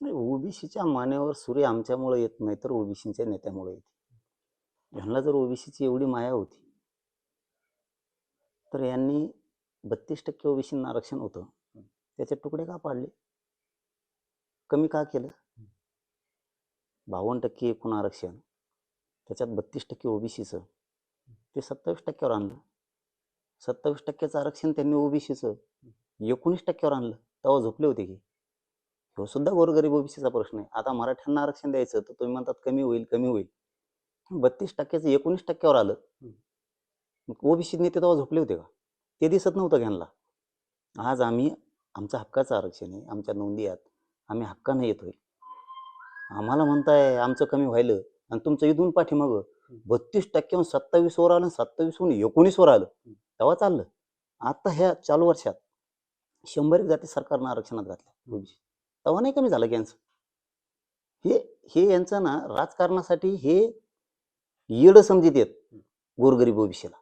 नाही ओबीसीच्या मान्यावर सूर्य आमच्यामुळे येत नाही तर ओबीसीच्या नेत्यामुळे येते. ह्यांना जर ओबीसीची एवढी माया होती तर यांनी बत्तीस टक्के ओबीसींना आरक्षण होतं. त्याचे तुकडे का पाडले? कमी का केलं? बावन्न टक्के एकूण आरक्षण त्याच्यात बत्तीस टक्के ओबीसीचं ते सत्तावीस टक्क्यावर आणलं. सत्तावीस टक्क्याचं आरक्षण त्यांनी ओबीसीचं एकोणीस टक्क्यावर आणलं. तेव्हा झोपले होते की? तो सुद्धा गोरगरीब ओबीसीचा प्रश्न आहे. आता मराठ्यांना आरक्षण द्यायचं तर तुम्ही म्हणतात कमी होईल कमी होईल. बत्तीस टक्क्याचं एकोणीस टक्क्यावर आलं ओबीसी नेते तेव्हा झोपले होते का? ते दिसत नव्हतं घ्यानला आज आम्ही आमचा हक्काचं आरक्षण आहे आमच्या नोंदी आहेत आम्ही हक्कानं येतोय. आम्हाला म्हणताय आमचं कमी व्हायलं आणि तुमचं इथून पाठीमागं बत्तीस टक्क्याहून सत्तावीसवर आलं सत्तावीसहून एकोणीसवर आलं तेव्हा चाललं. आता ह्या चालू वर्षात शंभर एक जाती सरकारनं आरक्षणात घातल्या ओबीसी. तेव्हा नाही कमी झालं की यांचं हे हे यांचं ना राजकारणासाठी हे येड समजित येत गोरगरीब ओबीसीला.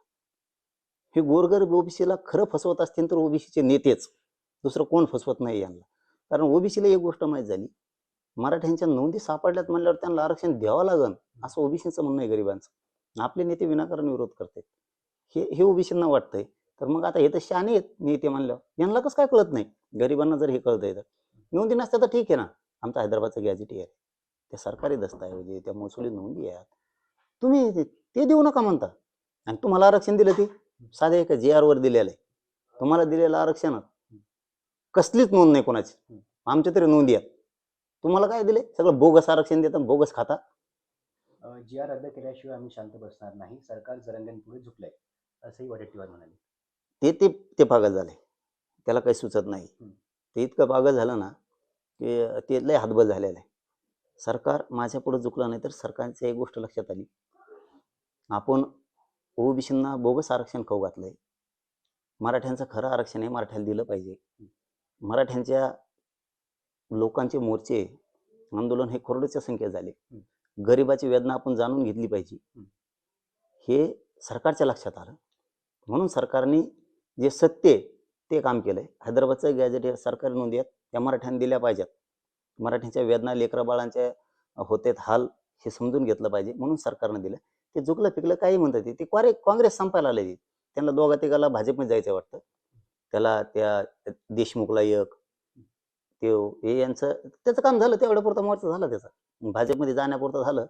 हे गोरगरीब ओबीसीला खरं फसवत असतील तर ओबीसीचे नेतेच. दुसरं कोण फसवत नाही यांना. कारण ओबीसीला एक गोष्ट माहीत झाली. मराठ्यांच्या नोंदी सापडल्यात म्हणल्यावर त्यांना आरक्षण द्यावं लागन असं ओबीसीचं म्हणणं आहे गरिबांचं. आपले नेते विनाकारण विरोध करते हे हे ओबीसींना वाटतंय. तर मग आता हे तर शाने आहेत नेते म्हणल्यावर. यांना कसं काय कळत नाही? गरिबांना जर हे कळतंय तर. नोंदी नसत्या तर ठीक आहे ना. आमचं हैदराबादचं गॅजेट आहे. ते सरकारी दस्तऐवज आहे त्या महसुली नोंदी आहेत. तुम्ही ते- देऊ नका म्हणता. आणि तुम्हाला आरक्षण दिलं ते? साधे एका जे वर दिलेलं आहे. तुम्हाला दिलेलं आरक्षण कसलीच नोंद नाही कोणाची. आमच्या तरी नोंदी आहेत. तुम्हाला काय दिले सगळं बोगस आरक्षण देतात बोगस खाता जी आर रद्द केल्याशिवाय आम्ही शांत बसणार नाही. सरकार जरंग्यांपुढे झुकलंय. असंही वडेट्टीवार म्हणाले. ते ते ते पागल झाले. त्याला काही सुचत नाही. ते इतकं पागल झालं ना की ते लय हातबल झालेलं. आहे सरकार माझ्या पुढे झुकलं नाही तर सरकारची एक गोष्ट लक्षात आली. आपण ओबीसींना बोगस आरक्षण खाऊ घातलंय. मराठ्यांचं खरं आरक्षण हे मराठ्याला दिलं पाहिजे. मराठ्यांच्या लोकांचे मोर्चे आंदोलन हे करोडोच्या संख्येत झाले. गरिबाची वेदना आपण जाणून घेतली पाहिजे. हे सरकारच्या लक्षात आलं. म्हणून सरकारने जे सत्य ते काम केलंय. हैदराबादचं गॅजेट या सरकारी नोंदी आहेत. त्या मराठ्यांनी दिल्या पाहिजेत. मराठ्यांच्या वेदना लेकरा बाळांच्या होतेत हाल हे समजून घेतलं पाहिजे म्हणून सरकारनं दिलं. ते जुकलं पिकलं काही म्हणतात ते. क्वारे काँग्रेस संपायला आले त्यांना दोघा तिघाला भाजपमध्ये जायचं वाटतं. त्याला त्या देशमुखला एक ते हे यांचं त्याचं काम झालं. तेवढ्यापुरतं पुरतं मोर्चा झाला त्याचा. भाजपमध्ये जाण्यापुरतं झालं.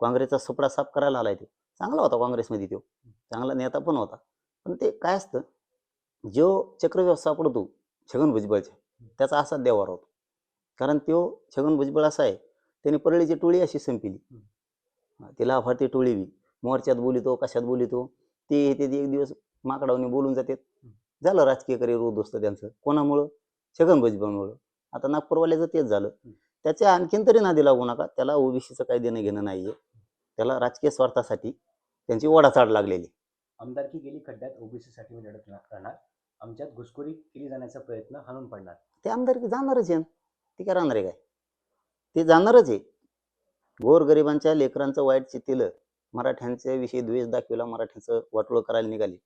काँग्रेसचा सुपडा साफ करायला आलाय ते. चांगला होता काँग्रेसमध्ये तो. चांगला नेता पण होता. पण ते काय असतं? जो चक्रव्यूह सापडतो छगन भुजबळचे त्याचा असा देवार होतो. कारण तो छगन भुजबळ असा आहे त्याने परळीची टोळी अशी संपली. तिला अफाटी टोळी बी. मोर्चात बोलितो कशात बोलितो ते येते ते एक दिवस माकडावनी बोलून जातात. झालं राजकीय करिअर उद्ध्वस्त त्यांचं. कोणामुळं? छगन भुजबळमुळं. आता नागपूरवाल्याचं तेच झालं. त्याच्या आणखीन तरी नादी लागू नका. त्याला ओबीसीचं काही देणं घेणं नाहीये. त्याला राजकीय स्वार्थासाठी त्यांची ओढाचाड लागलेली. आमदारकी गेली खड्ड्यात ओबीसी साठी मी लढत राहणार. आमच्यात घुसखोरी केली जाण्याचा प्रयत्न हाणून पडणार. ते आमदार जाणारच आहे ते काय राहणार आहे काय? ते जाणारच आहे. गोरगरिबांच्या लेकरांचं वाईट चित्तीलं मराठ्यांच्या विषयी द्वेष दाखविला मराठ्यांचं वाटोळं करायला निघाली.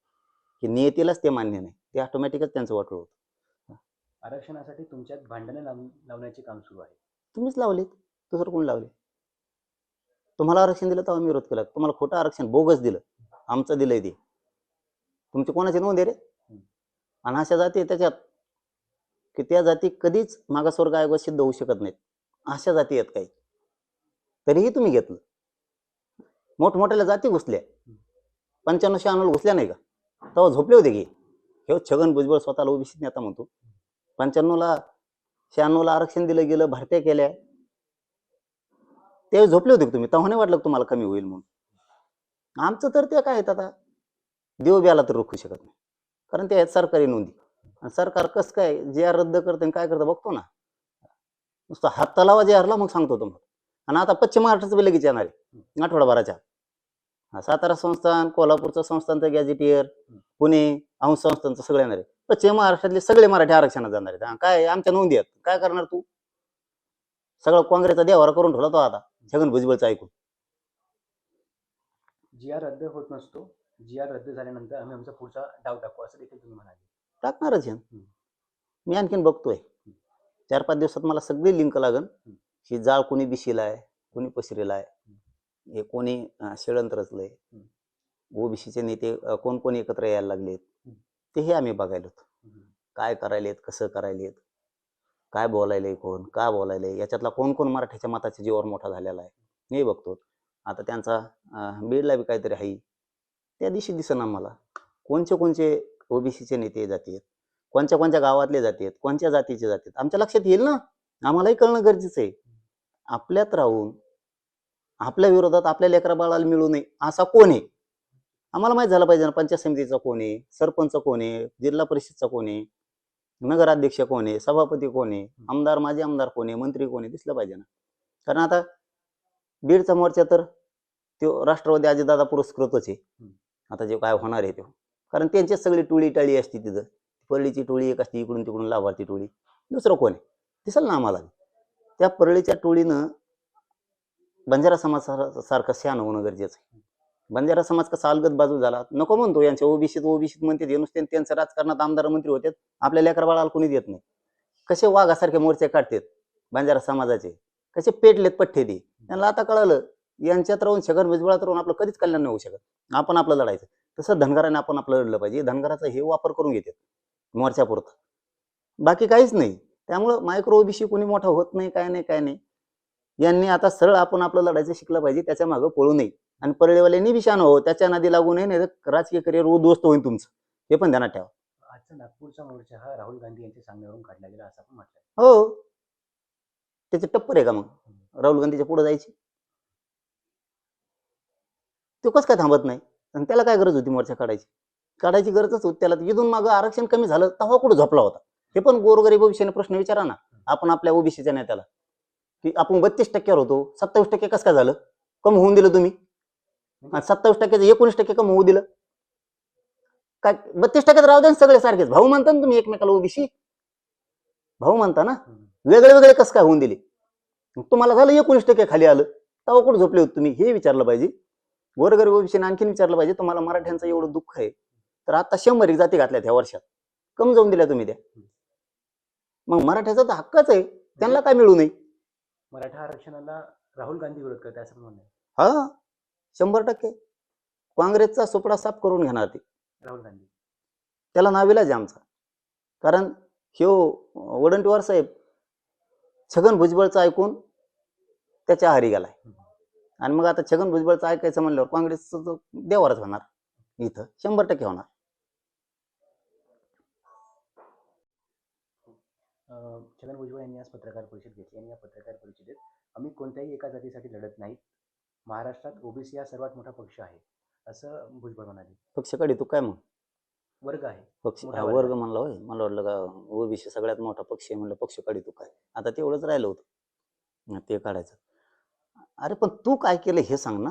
की नियतीलाच ते मान्य नाही. ते ऑटोमॅटिकच त्यांचं वाटोळ होतं. आरक्षणासाठी तुमच्यात भांडणं लाव- लावण्याचे काम सुरू आहे. तुम्हीच लावलेत. दुसरं कोण लावले? तुम्हाला आरक्षण दिलं तेव्हा मी विरोध केला. तुम्हाला खोटं आरक्षण बोगस दिलं. आमचं दिलंय ते. तुमची कोणाची नोंद आहे रे? आणि अशा जाती आहे त्याच्यात की त्या जाती कधीच मागासवर्ग आयोग सिद्ध होऊ शकत नाहीत. अशा जाती आहेत काही. तरीही तुम्ही घेतलं. मोठमोठ्याला जाती घुसल्या. पंच्याण्णव शहाण्णव घुसल्या नाही का? तेव्हा झोपले होते की. हे छगन भुजबळ स्वतःला ओबीसी नेता म्हणतो. पंच्याण्णवला शहाण्णवला आरक्षण दिलं गेलं भरत्या केल्या. ते झोपले होते तुम्ही? तेव्हा नाही वाटलं तुम्हाला कमी होईल म्हणून? आमचं तर ते काय आहेत आता? देव ब्याला तर रोखू शकत नाही. कारण ते आहेत सरकारी नोंदी. आणि सरकार कसं काय जे आर रद्द करतं आणि काय करतं बघतो ना. नुसतं हात तलावा जे आरला मग सांगतो तुम्हाला. आणि आता पश्चिम महाराष्ट्राचं बी लगेच येणार आहे आठवडाभराच्या. हा, सातारा संस्थान कोल्हापूरचं संस्थानचं गॅजेटियर पुणे अंश संस्थानचं सगळं येणार आहे. पश्चिम महाराष्ट्रातले सगळे मराठी आरक्षणात जाणार आहेत. काय आमच्या नोंदी आहेत. काय करणार तू? सगळं काँग्रेसचा देवारा करून ठेवला तो आता छगन भुजबळचं ऐकून. जी आर रद्द होत नसतो जी आर रद्द झाल्यानंतर आम्ही आमचा पुढचा डाव टाकू असं देखील तुम्ही म्हणाले. टाकणारच आहे. मी आणखीन बघतोय. चार पाच दिवसात मला सगळी लिंक लागन. ही जाळ कोणी बिशीला आहे कोणी पसरीला आहे हे कोणी षडयंत्र रचलंय ओबीसीचे नेते कोण कोण एकत्र यायला लागलेत ते हे आम्ही बघायला होतो. काय करायलेत कसं करायलेत काय बोलायलंय कोण का बोलायलंय याच्यातला कोण कोण मराठीच्या मताच्या जीवावर मोठा झालेला आहे हे बघतो. आता त्यांचा बीडला बी काहीतरी आहे त्या दिवशी दिसन आम्हाला कोणचे कोणचे ओबीसीचे नेते जातीत कोणत्या कोणत्या गावातले जातीत कोणत्या जातीचे जातीत आमच्या लक्षात येईल ना? आम्हालाही कळणं गरजेचं आहे. आपल्यात राहून आपल्या विरोधात आपल्या लेकरा बाळाला मिळू नये असा कोण आहे? आम्हाला माहीत झालं पाहिजे ना पंचायत समितीचा कोण आहे? सरपंच कोण आहे? जिल्हा परिषदचा कोण आहे? नगराध्यक्ष कोण आहे? सभापती कोण आहे? आमदार माजी आमदार कोण आहे? मंत्री कोण आहे? दिसलं पाहिजे ना? कारण आता बीडचा मोर्चा तर तो राष्ट्रवादी अजितदादा पुरस्कृतच आहे. आता जे काय होणार आहे तो. कारण त्यांचीच सगळी टोळी टाळी असते तिथं. परळीची टोळी एक असते इकडून तिकडून लाभार्थी टोळी. दुसरं कोण आहे? दिसल ना आम्हाला. त्या परळीच्या टोळीनं बंजारा समाज सारखं शान होणं गरजेचं आहे. बंजारा समाज कसा अलगत बाजू झाला? नको म्हणतो यांच्या ओबीसीत ओबीसीत म्हणते ते नुसते त्यांचं राजकारणात आमदार मंत्री होते. आपल्या लेकरबाळाला कोणी देत नाही. कसे वाघासारखे मोर्चे काढतात बंजारा समाजाचे? कसे पेटलेत पठ्ठे ते? त्यांना आता कळलं. यांच्यात राहून छगन भुजबळात राहून आपलं कधीच कल्याण नाही होऊ शकत. आपण आपलं लढायचं. तसं धनगराने आपण आपलं लढलं पाहिजे. धनगराचा हे वापर करून घेतात. मोर्चापुरतं बाकी काहीच नाही. त्यामुळं मायक्रो ओबीसी कोणी मोठा होत नाही काय नाही काय नाही. यांनी आता सरळ आपण आपलं लढायचं शिकलं पाहिजे त्याच्या मागं पळू नये. आणि परळीवाल्यांनी विषाण हो त्याच्या नादी लागू नये नाही तर राजकीय करिअर उद्ध्वस्त होईल तुमचं. हे पण ध्यानात ठेवा. आजचा नागपूरचा मोर्चा हा राहुल गांधी यांच्या सांगण्यावरून काढला गेला असं पण म्हटलं हो. त्याचे टप्पर आहे का मग? राहुल गांधीच्या पुढे जायची? तो कसं काय थांबत नाही? आणि त्याला काय गरज होती मोर्चा काढायची? काढायची गरजच होती. त्याला इथून मागं आरक्षण कमी झालं तेव्हा कुठं झोपला होता? हे पण गोरगरीब ओबीसीने प्रश्न विचारा ना. आपण आपल्या ओबीसीच्या नेत्याला. की आपण बत्तीस टक्क्यावर होतो. सत्तावीस टक्के कसं काय झालं? कमी होऊन दिलं तुम्ही. सत्तावीस टक्क्याचं एकोणीस टक्के कमी होऊ दिलं. काय बत्तीस टक्क्यात राहू द्या ना सगळे सारखेच. भाऊ म्हणता ना तुम्ही एकमेकाला ओबीसी. भाऊ म्हणता ना. वेगळे वेगळे कसं काय होऊन दिले? तुम्हाला झालं एकोणीस टक्के खाली आलं. तेव्हा कुठं झोपले होते तुम्ही? हे विचारलं पाहिजे. गोरगरीब ओबीसीने आणखीन विचारलं पाहिजे तुम्हाला मराठ्यांचं एवढं दुःख आहे तर आता शंभर एक जाती घातल्यात ह्या वर्षात. कम जाऊन दिल्या तुम्ही त्या. मग मराठ्याचा तर हक्कच आहे. त्यांना काय मिळू नये? मराठा आरक्षणाला राहुल गांधी विरोध करते असं म्हणणं. हा शंभर टक्के. काँग्रेसचा सुपडा साफ करून घेणार ते. राहुल गांधी. त्याला नाविलाज आहे आमचा. कारण ह्यो वडंटीवार साहेब छगन भुजबळचं ऐकून त्याच्या आहारी गेलाय. आणि मग आता छगन भुजबळचं ऐकायचं म्हणल्यावर काँग्रेसचं देवारच होणार. इथं शंभर टक्के होणार. छगन भुजबळ यांनी आज पत्रकार परिषद घेतली आणि या पत्रकार परिषदेत आम्ही कोणत्याही एका जातीसाठी लढत नाहीत. महाराष्ट्रात ओबीसी हा सर्वात मोठा पक्ष आहे असं भुजबळ म्हणाले. पक्ष काढी तू काय मग? वर्ग आहे. पक्ष मोठा हा, वर्ग. म्हणला होय. मला वाटलं का ओबीसी सगळ्यात मोठा पक्ष आहे म्हणलं पक्ष काढी तू काय? आता तेवढंच राहिलं होतं. हा, ते काढायचं. अरे पण तू काय केलं हे सांग ना.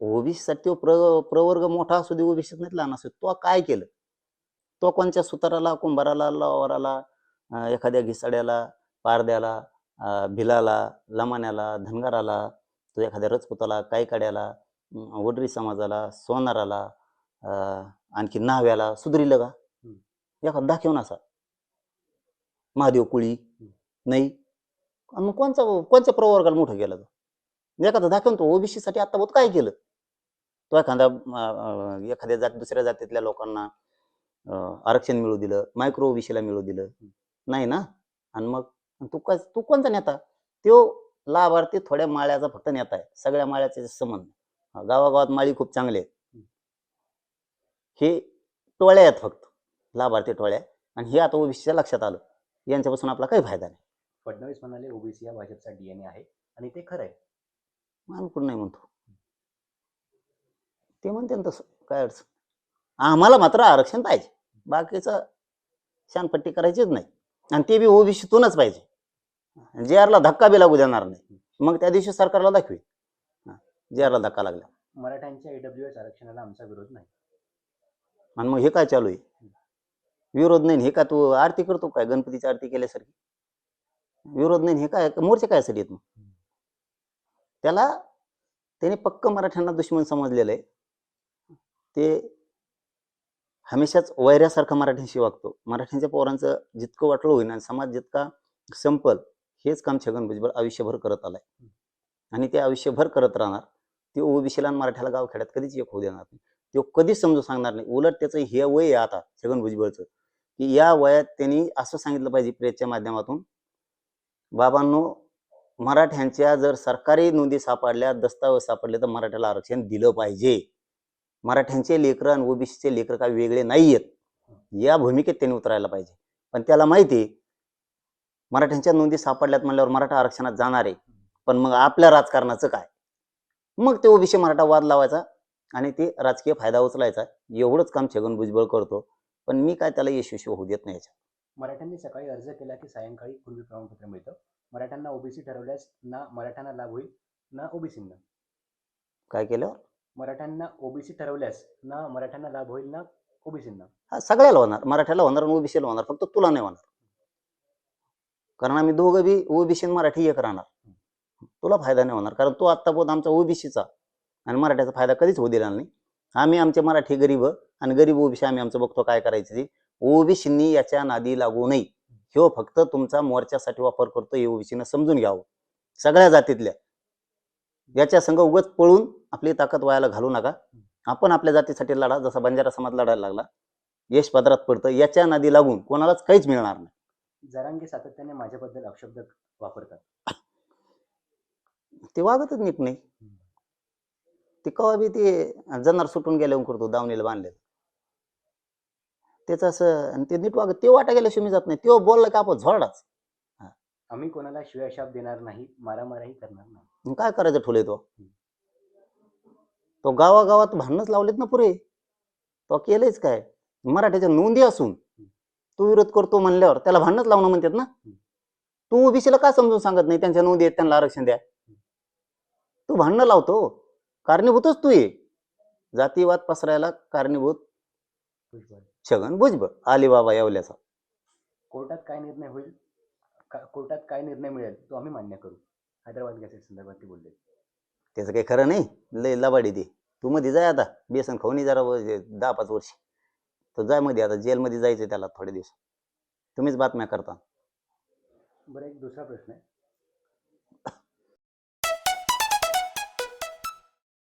ओबीसी साठी प्र प्रवर्ग मोठा असू दे ओबीसी नाही लहान असू तो काय केलं? तो कोणत्या सुताराला कुंभाराला लवाराला एखाद्या घिसाड्याला पारद्याला भिलाला लमाण्याला धनगराला तो एखाद्या रजपुताला कायकाड्याला वडरी समाजाला सोनाराला आणखी नाव्याला सुधरीलं का? एखादा दाखवून असा. महादेव कुळी नाही. मग कोणचा कोणत्या प्रवर्गाला मोठं गेलं तो? एखादा दाखवून तो ओबीसी साठी आता बहुत काय केलं? तो एखाद्या एखाद्या जात दुसऱ्या जातीतल्या लोकांना आरक्षण मिळू दिलं मायक्रो ओबीसीला मिळू दिलं. नाही ना? आणि मग तू काय तू कोणता नेता? तो लाभार्थी थोड्या माळ्याचा फक्त नेता आहे. सगळ्या माळ्याचे संबंध. गावागावात माळी खूप चांगले आहेत. हे टोळ्या आहेत फक्त. लाभार्थी टोळ्या आणि हे आता ओबीसीच्या लक्षात आलं. यांच्यापासून आपला काही फायदा नाही. फडणवीस म्हणाले ओबीसी या भाजपचा डीएनए आहे आणि ते खरं आहे. पण नाही म्हणतो. ते म्हणते ना तसं काय अडचण आम्हाला मात्र आरक्षण पाहिजे. बाकीचं शानपट्टी करायचीच नाही. आणि ते बी ओबीसीतूनच पाहिजे. जे आरला धक्का बी लागू देणार नाही. मग त्या दिवशी सरकारला दाखवी जे आरला धक्का लागला. मराठ्यांच्या ईडब्ल्यू एस आरक्षणाला आमचा विरोध नाही. आणि मग हे काय चालू आहे? विरोध नाही. हे का तू आरती करतो काय? गणपतीची आरती केल्यासारखी? विरोध नाही. हे काय? मोर्चे काय साठी आहेत मग? त्याला त्याने पक्क मराठ्यांना दुश्मन समजलेलं आहे. ते हमेशाच वैऱ्यासारखा मराठ्यांशी वागतो. मराठ्यांच्या पोरांचं जितकं वाटलं होईन आणि समाज जितका संपल हेच काम छगन भुजबळ आयुष्यभर करत आलाय. आणि ते आयुष्यभर करत राहणार ते ओबीसीला आणि मराठ्याला गावखेड्यात कधीच एक होऊ देणार नाही. तो कधीच समजू सांगणार नाही. उलट त्याचं हे वय आहे आता छगन भुजबळचं की या वयात त्यांनी असं सांगितलं पाहिजे प्रेसच्या माध्यमातून बाबांनो मराठ्यांच्या जर सरकारी नोंदी सापडल्या दस्तावेज सापडले तर मराठ्याला आरक्षण दिलं पाहिजे. मराठ्यांचे लेकरं आणि ओबीसीचे लेकरं काही वेगळे नाही आहेत या भूमिकेत त्यांनी उतरायला पाहिजे. पण त्याला माहिती आहे, मराठ्यांच्या नोंदी सापडल्यात म्हणल्यावर मराठा आरक्षणात जाणार आहे. पण मग आपल्या राजकारणाचं काय? मग ते ओबीसी मराठा वाद लावायचा आणि ते राजकीय फायदा उचलायचा. एवढंच काम छगन भुजबळ करतो. पण मी काय त्याला यशस्वी होऊ देत नाही याच्यात. मराठ्यांनी सकाळी अर्ज केला की सायंकाळी पूर्वी प्रमाणपत्र मिळतं. मराठ्यांना ओबीसी ठरवल्यास ना मराठ्यांना लाभ होईल ना ओबीसींना. काय केल्यावर मराठ्यांना ओबीसी ठरवल्यास ना मराठ्यांना लाभ होईल ना ओबीसींना. हा सगळ्याला होणार. मराठ्याला होणार आणि ओबीसीला होणार. फक्त तुला नाही होणार. कारण आम्ही दोघं बी ओबीसी मराठी एक राहणार. तुला फायदा नाही होणार. कारण तो आत्तापोत आमचा ओबीसीचा आणि मराठ्याचा फायदा कधीच होऊ दिला नाही. आम्ही आमचे मराठी गरीब आणि गरीब ओबीसी आम्ही आमचं बघतो काय करायचं ते. ओबीसींनी याच्या नादी लागू नये. ह्यो फक्त तुमचा मोर्चासाठी वापर करतो हे ओबीसीनं समजून घ्यावं. सगळ्या जातीतल्या. याच्या संघ उगच पळून आपली ताकद वायाला घालू नका. आपण आपल्या जातीसाठी लढा जसा बंजारा समाज लढायला लागला यश पदरात पडतं याच्या नादी लागून कोणालाच काहीच मिळणार नाही. जरांगे सातत्याने माझ्याबद्दल अपशब्द वापरतात. ते वागतच नीट नाही. ते कवा बी ते जनार सुटून गेल्यावर करतो दावणीला बांधले त्याच असं आणि ते नीट वागत ते वाटा गेल्याशिवाय मी जात नाही. तो बोलला का आपण झोडाच आम्ही कोणाला शिवाशाप देणार नाही मारामाराही करणार नाही. मग काय करायचं ठोले तो? तो गावागावात भांडणच लावलेत ना पुरे. तो केलेच काय? मराठ्याच्या नोंदी असून. तू विरोध करतो म्हणल्यावर त्याला भांडणच लावणं म्हणतात ना? तू ओबीसीला का समजून सांगत नाही? त्यांच्या नोंदी आहेत त्यांना आरक्षण द्या. तू भांडणं लावतो. कारणीभूतच तू ये. जातीवाद पसरायला कारणीभूत. छगन भुजबळ अलिबाबा येवल्याचा. कोर्टात काय निर्णय होईल? का- कोर्टात काय निर्णय मिळेल तो आम्ही मान्य करू. हैदराबाद गॅसेट संदर्भात ते बोलले. त्याचं काही खरं नाही. लय लबाडी ते. तू मध्ये जाय आता. बेसन खाऊन ये जरा व- जे दहा पाच वर्ष. तर जायमध्ये. आता जेलमध्ये जायचं त्याला थोडे दिवस. तुम्हीच बातम्या करता. बरं एक दुसरा प्रश्न आहे.